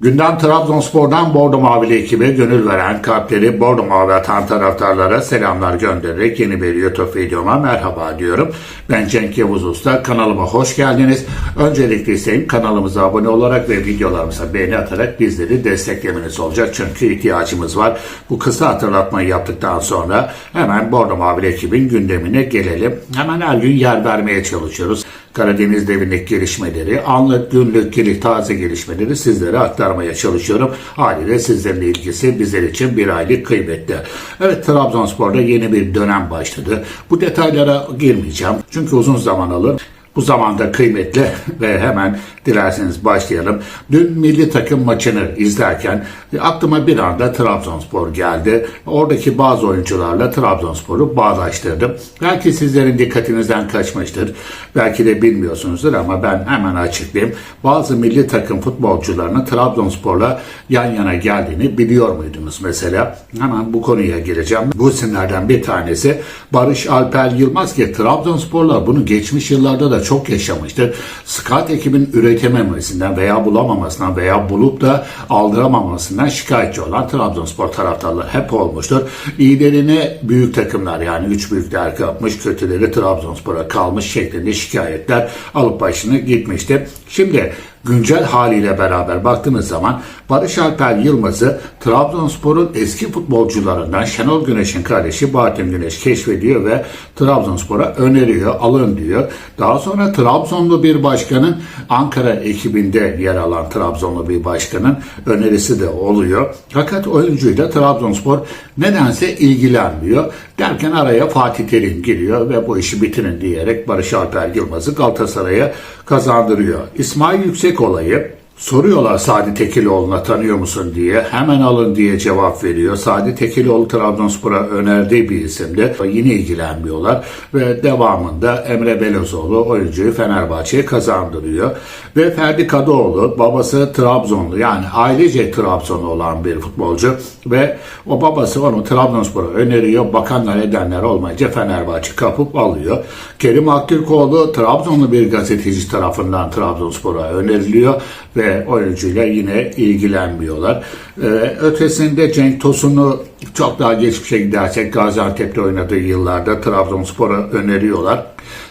Gündem Trabzonspor'dan Bordo Mavili ekibe gönül veren kalpleri Bordo Mavi atan taraftarlara selamlar göndererek yeni bir YouTube videoma merhaba diyorum. Ben Cenk Yavuz Usta. Kanalıma hoş geldiniz. Öncelikle isteğim kanalımıza abone olarak ve videolarımıza beğeni atarak bizleri desteklemeniz olacak. Çünkü ihtiyacımız var. Bu kısa hatırlatmayı yaptıktan sonra hemen Bordo Mavili ekibin gündemine gelelim. Hemen her gün yer vermeye çalışıyoruz. Karadeniz devindeki gelişmeleri, anlık, günlük, gelip taze gelişmeleri sizlere aktarmaya çalışıyorum. Haliyle sizlerin ilgisi bizler için bir aylık kıymetli. Evet Trabzonspor'da yeni bir dönem başladı. Bu detaylara girmeyeceğim. Çünkü uzun zaman alır. Bu zamanda kıymetli ve hemen dilerseniz başlayalım. Dün milli takım maçını izlerken aklıma bir anda Trabzonspor geldi. Oradaki bazı oyuncularla Trabzonspor'u bağdaştırdım. Belki sizlerin dikkatinizden kaçmıştır. Belki de bilmiyorsunuzdur ama ben hemen açıklayayım. Bazı milli takım futbolcularının Trabzonspor'la yan yana geldiğini biliyor muydunuz mesela? Hemen bu konuya gireceğim. Bu isimlerden bir tanesi Barış Alper Yılmaz ki Trabzonspor'la bunu geçmiş yıllarda da çok yaşamıştır. Scout ekibin üretememesinden veya bulamamasından veya bulup da aldıramamasından şikayetçi olan Trabzonspor taraftarları hep olmuştur. İyilerini büyük takımlar yani üç büyükler kapmış, kötüleri Trabzonspor'a kalmış şeklinde şikayetler alıp başını gitmişti. Şimdi güncel haliyle beraber baktığınız zaman Barış Alper Yılmaz'ı Trabzonspor'un eski futbolcularından Şenol Güneş'in kardeşi Bahattin Güneş keşfediyor ve Trabzonspor'a öneriyor, alın diyor. Daha sonra Trabzonlu bir başkanın Ankara ekibinde yer alan Trabzonlu bir başkanın önerisi de oluyor. Fakat oyuncuyla Trabzonspor nedense ilgilenmiyor. Derken araya Fatih Terim giriyor ve bu işi bitirin diyerek Barış Alper Yılmaz'ı Galatasaray'a kazandırıyor. İsmail Yüksek olayı Soruyorlar Sadi Tekiloğlu'na tanıyor musun diye. Hemen alın diye cevap veriyor. Sadi Tekiloğlu Trabzonspor'a önerdiği bir isimdi. Yine ilgilenmiyorlar. Ve devamında Emre Belözoğlu oyuncuyu Fenerbahçe'ye kazandırıyor. Ve Ferdi Kadıoğlu babası Trabzonlu yani ailece Trabzonlu olan bir futbolcu. Ve o babası onu Trabzonspor'a öneriyor. Bakanlar edenler olmayınca Fenerbahçe kapıp alıyor. Kerim Aktürkoğlu Trabzonlu bir gazeteci tarafından Trabzonspor'a öneriliyor ve oyuncuyla yine ilgilenmiyorlar. Ee, ötesinde Cenk Tosun'u çok daha geçmişe gidersek Gaziantep'te oynadığı yıllarda Trabzonspor'a öneriyorlar.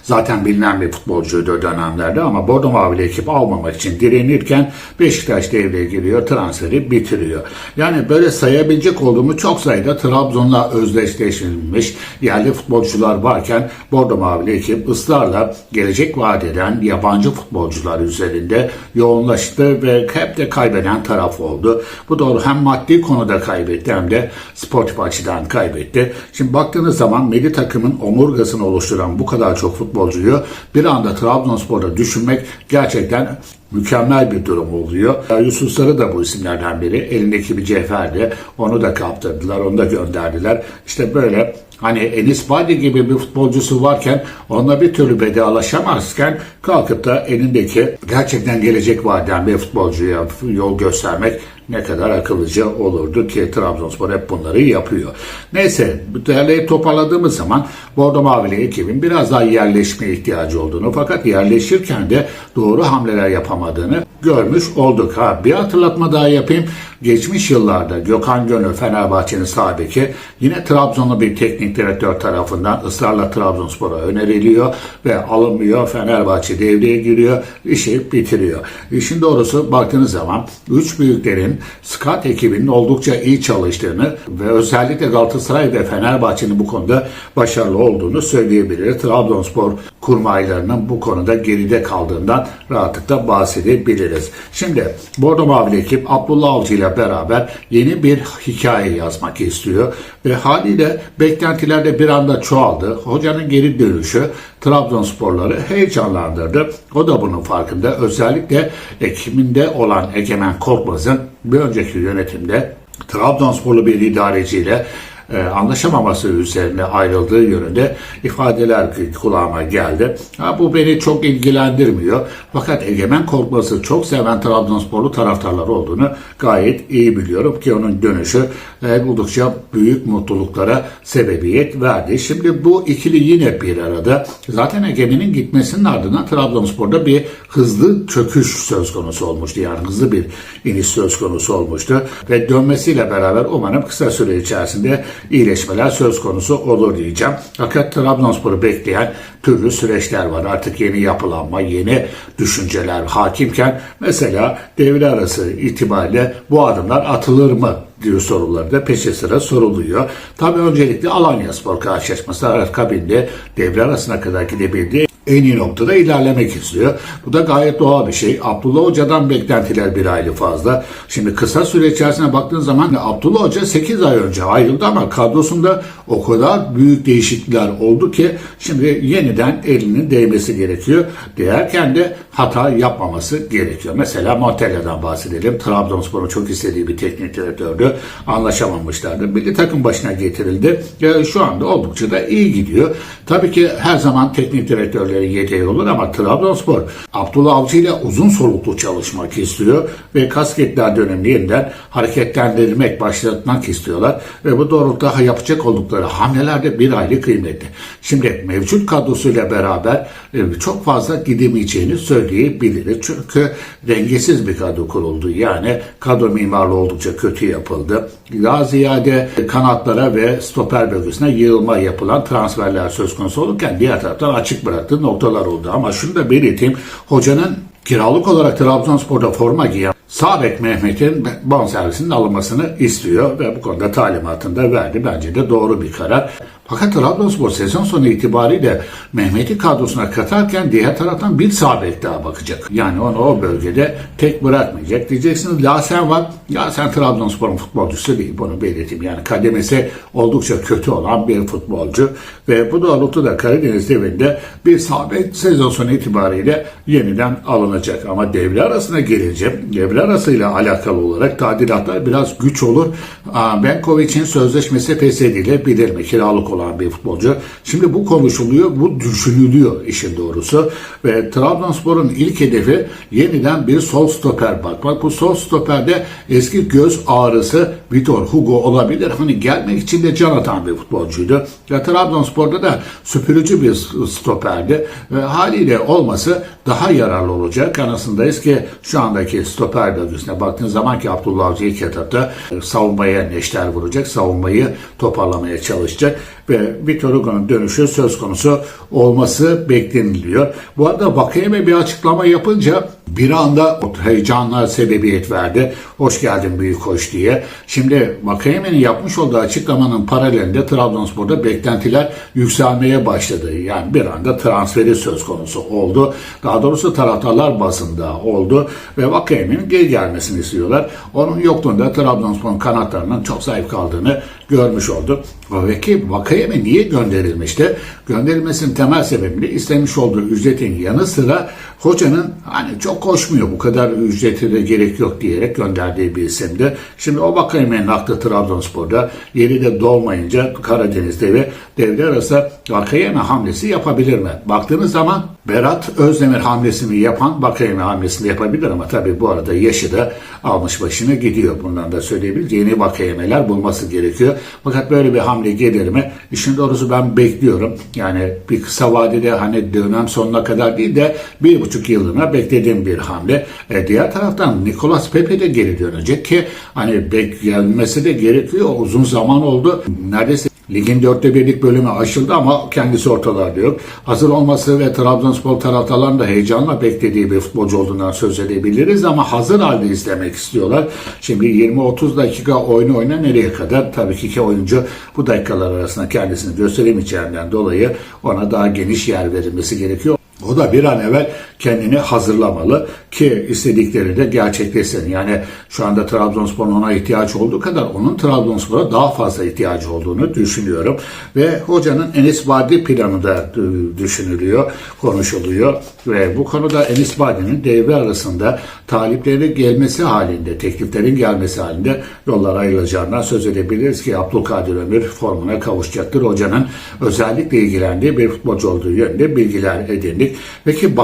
Zaten bilinen bir futbolcuydu o dönemlerde ama Bordo Mavili ekip almamak için direnirken Beşiktaş devreye giriyor, transferi bitiriyor. Yani böyle sayabilecek olduğumu çok sayıda Trabzon'la özdeşleştirilmiş yerli futbolcular varken Bordo Mavili ekip ısrarla gelecek vaat eden yabancı futbolcular üzerinde yoğunlaştı ve hep de kaybeden taraf oldu. Bu doğru hem maddi konuda kaybetti hem de sportif açıdan kaybetti. Şimdi baktığınız zaman milli takımın omurgasını oluşturan bu kadar çok futbolcuyu bir anda Trabzonspor'da düşünmek gerçekten mükemmel bir durum oluyor. Yusuf Sarı da bu isimlerden biri. Elindeki bir cevherdi. Onu da kaptırdılar, onu da gönderdiler. İşte böyle Hani Enis Badi gibi bir futbolcusu varken onunla bir türlü vedalaşamazken kalkıp da elindeki gerçekten gelecek vaden bir futbolcuya yol göstermek ne kadar akıllıca olurdu ki Trabzonspor hep bunları yapıyor. Neyse derleyip toparladığımız zaman Bordo Mavili ekibin biraz daha yerleşmeye ihtiyacı olduğunu fakat yerleşirken de doğru hamleler yapamadığını görmüş olduk. Ha, bir hatırlatma daha yapayım. Geçmiş yıllarda Gökhan Gönül Fenerbahçe'nin sahibi yine Trabzonlu bir teknik direktör tarafından ısrarla Trabzonspor'a öneriliyor ve alınmıyor. Fenerbahçe devreye giriyor, işi bitiriyor. İşin doğrusu baktığınız zaman üç büyüklerin scout ekibinin oldukça iyi çalıştığını ve özellikle Galatasaray ve Fenerbahçe'nin bu konuda başarılı olduğunu söyleyebiliriz. Trabzonspor kurmaylarının bu konuda geride kaldığından rahatlıkla bahsedebiliriz. Şimdi Bordo Mavili ekip Abdullah Avcı ile beraber yeni bir hikaye yazmak istiyor ve haliyle beklentiler de bir anda çoğaldı. Hocanın geri dönüşü Trabzonsporları heyecanlandırdı. O da bunun farkında. Özellikle ekiminde olan Egemen Korkmaz'ın bir önceki yönetimde Trabzonsporlu bir idareciyle anlaşamaması üzerine ayrıldığı yönünde ifadeler kulağıma geldi. Ha, bu beni çok ilgilendirmiyor. Fakat Egemen Korkmaz'ı çok seven Trabzonsporlu taraftarlar olduğunu gayet iyi biliyorum ki onun dönüşü e, oldukça büyük mutluluklara sebebiyet verdi. Şimdi bu ikili yine bir arada. Zaten Egemen'in gitmesinin ardından Trabzonspor'da bir hızlı çöküş söz konusu olmuştu. Yani hızlı bir iniş söz konusu olmuştu. Ve dönmesiyle beraber umarım kısa süre içerisinde iyileşmeler söz konusu olur diyeceğim. Fakat Trabzonspor'u bekleyen türlü süreçler var. Artık yeni yapılanma, yeni düşünceler hakimken mesela devre arası itibariyle bu adımlar atılır mı diyor soruları da peşe sıra soruluyor. Tabii öncelikle Alanya Spor karşılaşması akabinde devre arasına kadar gidebildi en iyi noktada ilerlemek istiyor. Bu da gayet doğal bir şey. Abdullah Hoca'dan beklentiler bir aylı fazla. Şimdi kısa süre içerisine baktığın zaman Abdullah Hoca 8 ay önce ayrıldı ama kadrosunda o kadar büyük değişiklikler oldu ki şimdi yeniden elinin değmesi gerekiyor. Değerken de hata yapmaması gerekiyor. Mesela Montella'dan bahsedelim. Trabzonspor'un çok istediği bir teknik direktördü. Anlaşamamışlardı. Milli takım başına getirildi. Şu anda oldukça da iyi gidiyor. Tabii ki her zaman teknik direktörleri yedeği olur ama Trabzonspor Abdullah Avcı ile uzun soluklu çalışmak istiyor ve kasketler dönemini yeniden hareketlendirmek, başlatmak istiyorlar ve bu doğrultuda yapacak oldukları hamlelerde bir aylık kıymetli. Şimdi mevcut kadrosuyla beraber e, çok fazla gidemeyeceğini söyleyebiliriz. Çünkü dengesiz bir kadro kuruldu. Yani kadro mimarlığı oldukça kötü yapıldı. Daha ziyade kanatlara ve stoper bölgesine yığılma yapılan transferler söz konusu olurken diğer taraftan açık bıraktığı noktalar oldu. Ama şunu da belirteyim. Hocanın kiralık olarak Trabzonspor'da forma giyen Sabek Mehmet'in bonservisinin alınmasını istiyor ve bu konuda talimatını da verdi. Bence de doğru bir karar. Fakat Trabzonspor sezon sonu itibariyle Mehmet'i kadrosuna katarken diğer taraftan bir sabek daha bakacak. Yani onu o bölgede tek bırakmayacak. Diyeceksiniz Lasen var. Lasen Trabzonspor'un futbolcusu değil. Bunu belirteyim. Yani kademesi oldukça kötü olan bir futbolcu. Ve bu doğrultuda Karadeniz devinde bir sabek sezon sonu itibariyle yeniden alınacak. Ama devre arasına gelince devre arasıyla alakalı olarak tadilatlar biraz güç olur. Benkovic'in sözleşmesi feshedilebilir mi? Kiralık olan bir futbolcu. Şimdi bu konuşuluyor, bu düşünülüyor işin doğrusu. Ve Trabzonspor'un ilk hedefi yeniden bir sol stoper bakmak. Bu sol stoperde eski göz ağrısı Vitor Hugo olabilir. Hani gelmek için de can atan bir futbolcuydu. Ve Trabzonspor'da da süpürücü bir stoperdi. Ve haliyle olması daha yararlı olacak. Kanasındayız ki şu andaki stoper bölgesine baktığın zaman ki Abdullah Avcı ilk etapta savunmaya neşter vuracak. Savunmayı toparlamaya çalışacak ve Vitor Hugo'nun dönüşü söz konusu olması bekleniliyor. Bu arada Vakayeme bir açıklama yapınca bir anda heyecanlar sebebiyet verdi. Hoş geldin büyük hoş diye. Şimdi Vakayeme'nin yapmış olduğu açıklamanın paralelinde Trabzonspor'da beklentiler yükselmeye başladı. Yani bir anda transferi söz konusu oldu. Daha doğrusu taraftarlar bazında oldu ve Vakayeme'nin geri gelmesini istiyorlar. Onun yokluğunda Trabzonspor'un kanatlarının çok zayıf kaldığını görmüş oldu. Peki Vakayeme niye gönderilmişti? Gönderilmesinin temel sebebi istemiş olduğu ücretin yanı sıra hocanın hani çok koşmuyor bu kadar ücreti de gerek yok diyerek gönderdiği bir isimdi. Şimdi o Vakayeme'nin aklı Trabzonspor'da yeri de dolmayınca Karadeniz'de ve devre arası Vakayeme hamlesi yapabilir mi? Baktığınız zaman Berat Özdemir hamlesini yapan Vakayeme hamlesini yapabilir ama tabii bu arada yaşı da almış başını gidiyor. Bundan da söyleyebiliriz. Yeni Vakayemeler bulması gerekiyor. Fakat böyle bir hamle gelir mi? İşin doğrusu ben bekliyorum. Yani bir kısa vadede hani dönem sonuna kadar değil de bir buçuk yılına beklediğim bir hamle. E, diğer taraftan Nicolas Pepe de geri dönecek ki hani bek gelmesi de gerekiyor. Uzun zaman oldu. Neredeyse Ligin dörtte birlik bölümü aşıldı ama kendisi ortalarda yok. Hazır olması ve Trabzonspor taraftarlarının da heyecanla beklediği bir futbolcu olduğundan söz edebiliriz ama hazır halde izlemek istiyorlar. Şimdi 20-30 dakika oyunu oyna nereye kadar? Tabii ki iki oyuncu bu dakikalar arasında kendisini gösteremeyeceğinden dolayı ona daha geniş yer verilmesi gerekiyor. O da bir an evvel kendini hazırlamalı ki istedikleri de gerçekleşsin. Yani şu anda Trabzonspor'un ona ihtiyaç olduğu kadar onun Trabzonspor'a daha fazla ihtiyacı olduğunu düşünüyorum. Ve hocanın Enis Badi planı da e, düşünülüyor, konuşuluyor. Ve bu konuda Enis Badi'nin devre arasında talipleri gelmesi halinde, tekliflerin gelmesi halinde yollar ayrılacağından söz edebiliriz ki Abdülkadir Ömür formuna kavuşacaktır. Hocanın özellikle ilgilendiği bir futbolcu olduğu yönünde bilgiler edindik. Peki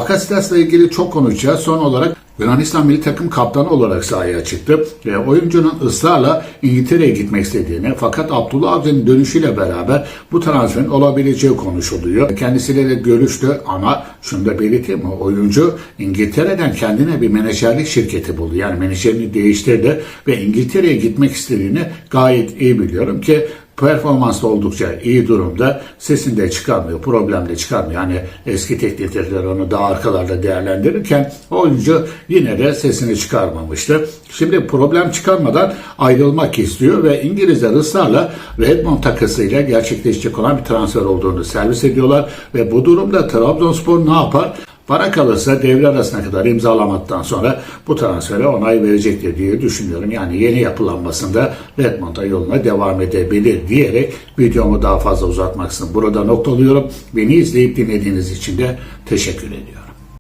Bakasitas'la ilgili çok konuşacağız. Son olarak Yunanistan milli takım kaptanı olarak sahaya çıktı ve oyuncunun ısrarla İngiltere'ye gitmek istediğini fakat Abdullah Avcı'nın dönüşüyle beraber bu transferin olabileceği konuşuluyor. Kendisiyle de görüştü ama şunu da belirteyim mi? Oyuncu İngiltere'den kendine bir menajerlik şirketi buldu. Yani menajerini değiştirdi ve İngiltere'ye gitmek istediğini gayet iyi biliyorum ki performans da oldukça iyi durumda. Sesini de çıkarmıyor, problem de çıkarmıyor. Yani eski teknik direktör onu daha arkalarda değerlendirirken oyuncu yine de sesini çıkarmamıştı. Şimdi problem çıkarmadan ayrılmak istiyor ve İngilizler ısrarla Redmond takısıyla gerçekleşecek olan bir transfer olduğunu servis ediyorlar ve bu durumda Trabzonspor ne yapar? Bana kalırsa devre arasına kadar imzalamaktan sonra bu transfere onay verecektir diye düşünüyorum. Yani yeni yapılanmasında Redmond'a yoluna devam edebilir diyerek videomu daha fazla uzatmaksın. Burada noktalıyorum. Beni izleyip dinlediğiniz için de teşekkür ediyorum.